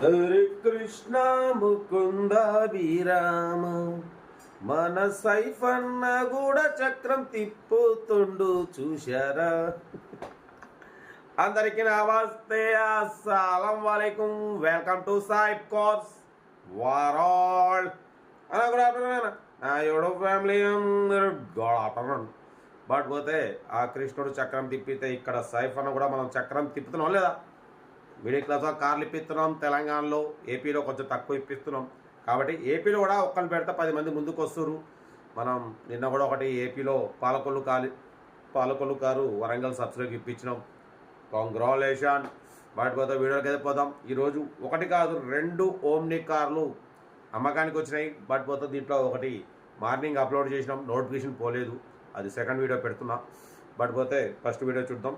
హరే కృష్ణ ముకుంద విరామ మన సైఫన్న కూడా చక్రం తిప్పుతుండు చూశారా అందరికీ నమస్తే అస్సలం వాలేకుం. వెల్కమ్ టు సాయిబ్ కోర్స్ వారాల్ అలా కూడా ఆఫ్టర్నూన్ నా ఎవడో ఫ్యామిలీ అందరూ గోడ ఆఫ్టర్నూన్ బట్ పోతే ఆ కృష్ణుడు చక్రం తిప్పితే ఇక్కడ సైఫ్ అన్న కూడా మనం చక్రం తిప్పుతున్నాం లేదా? మిడిల్ క్లాస్ కార్లు ఇప్పిస్తున్నాం తెలంగాణలో ఏపీలో కొంచెం తక్కువ ఇప్పిస్తున్నాం. కాబట్టి ఏపీలో కూడా ఒక్కళ్ళు పెడితే పది మంది ముందుకు వస్తున్నారు మనం నిన్న కూడా ఒకటి ఏపీలో పాలకొల్లు కాలి పాలకొల్లు కారు వరంగల్ సబ్సిడీకి ఇప్పించినాం. కాంగ్రాలేషన్ వాటి పోతే వీడియోకి అయితే పోదాం. ఈరోజు ఒకటి కాదు రెండు ఓమ్ని కార్లు అమ్మకానికి వచ్చినాయి. బట్ పోతే దీంట్లో ఒకటి మార్నింగ్ అప్లోడ్ చేసినాం. నోటిఫికేషన్ పోలేదు. అది సెకండ్ వీడియో పెడుతున్నా. బట్ పోతే ఫస్ట్ వీడియో చూద్దాం.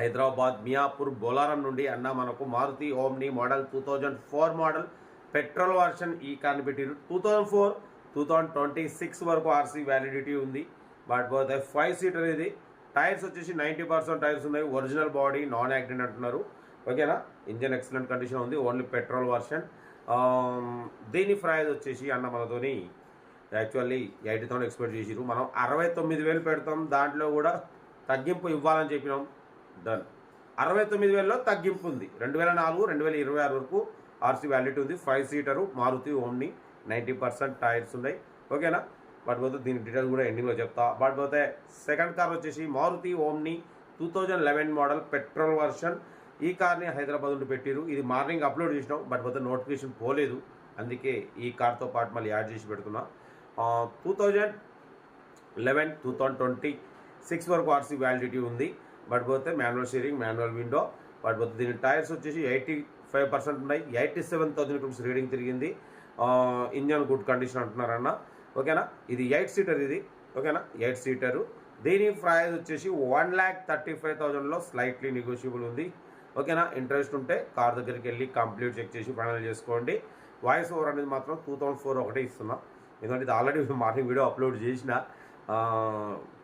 హైదరాబాద్ మియాపూర్ బోలారం నుండి అన్న మనకు Maruti Omni model two thousand four model petrol version ఈ కార్ని పెట్టిరు two thousand four two thousand twenty six వరకు ఆర్సీ వ్యాలిడిటీ ఉంది. బట్ పోతే ఫైవ్ సీటర్ ఇది. టైర్స్ వచ్చేసి నైంటీ పర్సెంట్ టైర్స్ ఉన్నాయి. ఒరిజినల్ బాడీ నాన్ యాక్సిడెంట్ అంటున్నారు. ఓకేనా? ఇంజన్ ఎక్సలెంట్ కండిషన్ ఉంది. Only petrol version. దీని ప్రైజ్ వచ్చేసి అన్న మనతోని యాక్చువల్లీ ఎయిటీ థౌసండ్ ఎక్స్పెక్ట్ చేసిరు మనం అరవై తొమ్మిది వేలు పెడతాం. దాంట్లో కూడా తగ్గింపు ఇవ్వాలని చెప్పినాం. డన్ అరవై తొమ్మిది వేలలో తగ్గింపు ఉంది. రెండు వేల నాలుగు రెండు వేల ఇరవై ఆరు వరకు ఆర్సీ వ్యాలిటీ ఉంది. Five seater Maruti Omni ninety percent tyres ఉన్నాయి. ఓకేనా బట్ పోతే దీని డీటెయిల్స్ కూడా ఎండింగ్లో చెప్తా. బట్ పోతే సెకండ్ కార్ వచ్చేసి Maruti Omni two thousand eleven model petrol version ఈ కార్ని హైదరాబాద్ నుండి పెట్టిరు ఇది మార్నింగ్ అప్లోడ్ చేసినాం. బట్ పోతే నోటిఫికేషన్ పోలేదు. అందుకే ఈ కార్తో పాటు మళ్ళీ యాడ్ చేసి పెడుతున్నా. Two thousand eleven two thousand twenty six వరకు ఆర్సీ వ్యాలిడిటీ ఉంది. బట్ పోతే manual steering manual window but పోతే దీని టైర్స్ వచ్చేసి ఎయిటీ ఫైవ్ పర్సెంట్ ఉన్నాయి. Eighty seven thousand rupees reading తిరిగింది. ఇంజన్ గుడ్ కండిషన్ అంటున్నారన్న ఓకేనా? ఇది ఎయిట్ సీటర్ ఇది. ఓకేనా? Eight seater. దీని ప్రైజ్ వచ్చేసి వన్ ల్యాక్ థర్టీ ఫైవ్ థౌజండ్లో స్లైట్లీ నెగోషియబుల్ ఉంది. ఓకేనా? ఇంట్రెస్ట్ ఉంటే కార్ దగ్గరికి వెళ్ళి కంప్లీట్ చెక్ చేసి ఫైనల్ చేసుకోండి. వాయిస్ ఓవర్ అనేది మాత్రం టూ థౌసండ్ ఫోర్ ఒకటే ఇస్తున్నా. ఎందుకంటే ఇది ఆల్రెడీ మార్నింగ్ వీడియో అప్లోడ్ చేసిన.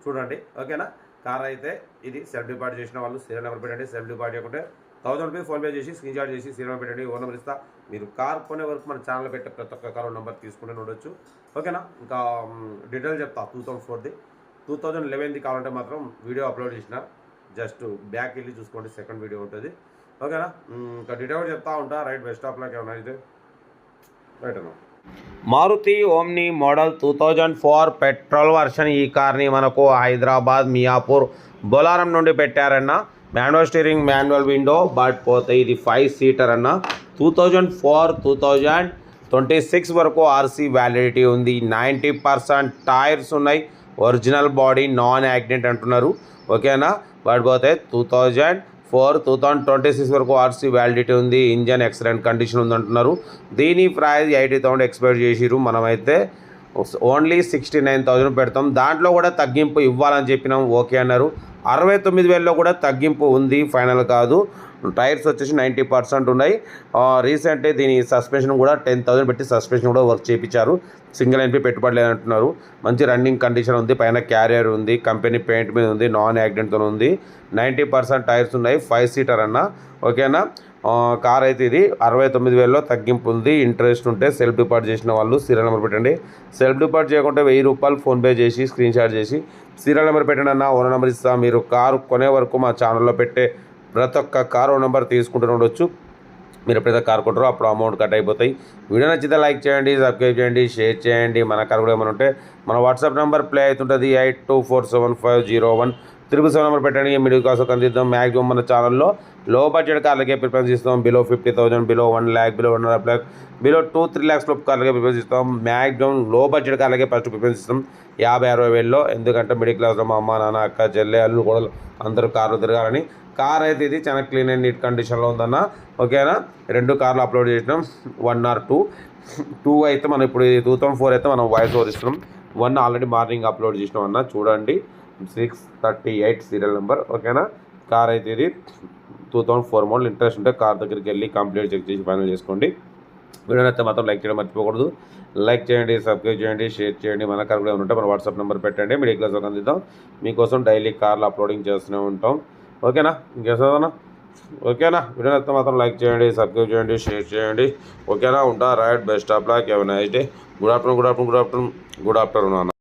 చూడండి. ఓకేనా? కార్ అయితే ఇది సెల్ఫ్ డిపార్ట్ చేసిన వాళ్ళు సీరియల్ నెంబర్ పెట్టండి సెల్ఫ్ డిపార్ట్ చేయకుంటే థౌసండ్ రూపీస్ ఫోన్పే చేసి స్క్రీన్ షాట్ చేసి సీరియల్ నెంబర్ పెట్టండి ఓ నెంబర్ ఇస్తా. మీరు కార్ కొనే వరకు మన ఛానల్ పెట్టే ప్రతి ఒక్క కార్ నెంబర్ తీసుకుంటే ఉండొచ్చు. ఓకేనా ఇంకా డీటెయిల్ చెప్తా టూ థౌసండ్ ఫోర్ది టూ థౌజండ్ లెవెన్ది కావాలంటే మాత్రం వీడియో అప్లోడ్ చేసిన. జస్ట్ బ్యాక్ వెళ్ళి చూసుకోండి సెకండ్ వీడియో ఉంటుంది. ఓకేనా ఇంకా డీటెయిల్ చెప్తా ఉంటా. రైట్ బెస్ట్ ఆఫ్ లాక్ ఏమైనా అయితే. రైట్ అన్నా? Maruti Omni model two thousand four petrol version ఈ కార్ని మనకు హైదరాబాద్ మియాపూర్ బొలారం నుండి పెట్టారన్న. Manual steering manual window but పోతే ఇది ఫైవ్ సీటర్ అన్న. Two thousand four two thousand twenty six వరకు ఆర్సీ వ్యాలిడిటీ ఉంది. నైంటీ పర్సెంట్ టైర్స్ ఉన్నాయి. ఒరిజినల్ బాడీ నాన్ యాక్సిడెంట్ అంటున్నారు. ఓకేనా? బట్ పోతే two thousand four two thousand twenty six వరకు ఆర్సీ వ్యాలిడిటీ ఉంది. ఇంజన్ ఎక్సలెంట్ కండిషన్ ఉంది అంటున్నారు దీని ప్రైస్ ఎయిటీ థౌసండ్ ఎక్స్పెక్ట్ చేసిరు మనమైతే ఓన్లీ సిక్స్టీ నైన్ థౌజండ్ పెడతాం. దాంట్లో కూడా తగ్గింపు ఇవ్వాలని చెప్పినాం. ఓకే అన్నారు. అరవై తొమ్మిది వేలలో కూడా తగ్గింపు ఉంది ఫైనల్ కాదు. టైర్స్ వచ్చేసి నైంటీ పర్సెంట్ ఉన్నాయి. రీసెంట్లీ దీని సస్పెన్షన్ కూడా టెన్ థౌసండ్ పెట్టి సస్పెన్షన్ కూడా వర్క్ చేయించారు. సింగిల్ ఎన్పీ పెట్టుబడి లేదంటున్నారు. మంచి రన్నింగ్ కండిషన్ ఉంది పైన క్యారియర్ ఉంది కంపెనీ పెయింట్ మీద ఉంది నాన్ యాక్సిడెంట్తో ఉంది. నైంటీ పర్సెంట్ టైర్స్ ఉన్నాయి ఫైవ్ సీటర్ అన్న. ఓకేనా? కార్ అయితే ఇది. అరవై తొమ్మిది వేలలో తగ్గింపు ఉంది. ఇంట్రెస్ట్ ఉంటే సెల్ఫ్ డిపార్ట్ చేసిన వాళ్ళు సీరియల్ నెంబర్ పెట్టండి. సెల్ఫ్ డిపార్ట్ చేయకుంటే వెయ్యి రూపాయలు ఫోన్పే చేసి స్క్రీన్ షాట్ చేసి సీరియల్ నెంబర్ పెట్టండి అన్న. ఓనర్ నెంబర్ ఇస్తా. మీరు కారు కొనే వరకు మా ఛానల్లో పెట్టే ప్రతి ఒక్క కారు నెంబర్ తీసుకుంటూ ఉండొచ్చు. మీరు ఎప్పుడైతే కార్ కొంటారో అప్పుడు అమౌంట్ కట్ అయిపోతాయి. వీడియో నచ్చితే లైక్ చేయండి సబ్స్క్రైబ్ చేయండి షేర్ చేయండి. మన కార్ కూడా ఏమైనా ఉంటే మన వాట్సాప్ నెంబర్ ప్లే అవుతుంటుంది. Eight two four seven five zero one. Triple number పెట్టండి మిడిల్ కాస్ట్ అందిద్దాం మ్యాక్సిమం మన ఛానల్లో లో బడ్జెట్ కార్లకే ప్రిఫరెన్స్ ఇస్తాం below fifty thousand below one lakh below one half lakh below two three lakhs లోపు కార్లకే preference ఇస్తాం మ్యాక్సిమం లో బడ్జెట్ కార్లకే ఫస్ట్ ప్రిఫరెన్స్ ఇస్తాం యాభై అరవై వేలలో. ఎందుకంటే మిడిల్ క్లాస్లో మా అమ్మ నాన్న అక్క చెల్లె అల్లు కూడా అందరూ కార్లు తిరగాలని. కార్ అయితే ఇది చాలా క్లీన్ అండ్ నీట్ కండిషన్లో ఉందన్న. ఓకేనా? రెండు కార్లు అప్లోడ్ చేసినాం. One or two. టూ అయితే మనం ఇప్పుడు టూ థౌసండ్ ఫోర్ అయితే మనం వాయిస్ ఓవర్ ఇస్తున్నాం వన్ ఆల్రెడీ మార్నింగ్ అప్లోడ్ చేసినాం అన్న. చూడండి. Six thirty eight serial number ఓకేనా కార్ అయితే ఇది. Two thousand four model interest ఉంటే కార్ దగ్గరికి వెళ్ళి కంప్లీట్ చెక్ చేసి ఫైనల్ చేసుకోండి. వీడియో అయితే మాత్రం లైక్ చేయడం మర్చిపోకూడదు. లైక్ చేయండి సబ్స్క్రైబ్ చేయండి షేర్ చేయండి. మన కార్ కూడా ఉంటే మన వాట్సాప్ నెంబర్ పెట్టండి. మీ క్లాస్ అందిద్దాం. మీకోసం డైలీ కార్లు అప్లోడింగ్ చేస్తూనే ఉంటాం. ఓకేనా ఇంకేసా ఓకేనా వీడియో నచ్చితే మాత్రం లైక్ చేయండి సబ్స్క్రైబ్ చేయండి షేర్ చేయండి. ఓకేనా ఉంటా రైట్ బెస్ట్ ఆఫ్ లాక్ ఎవరి night good afternoon good afternoon good afternoon good afternoon అన్న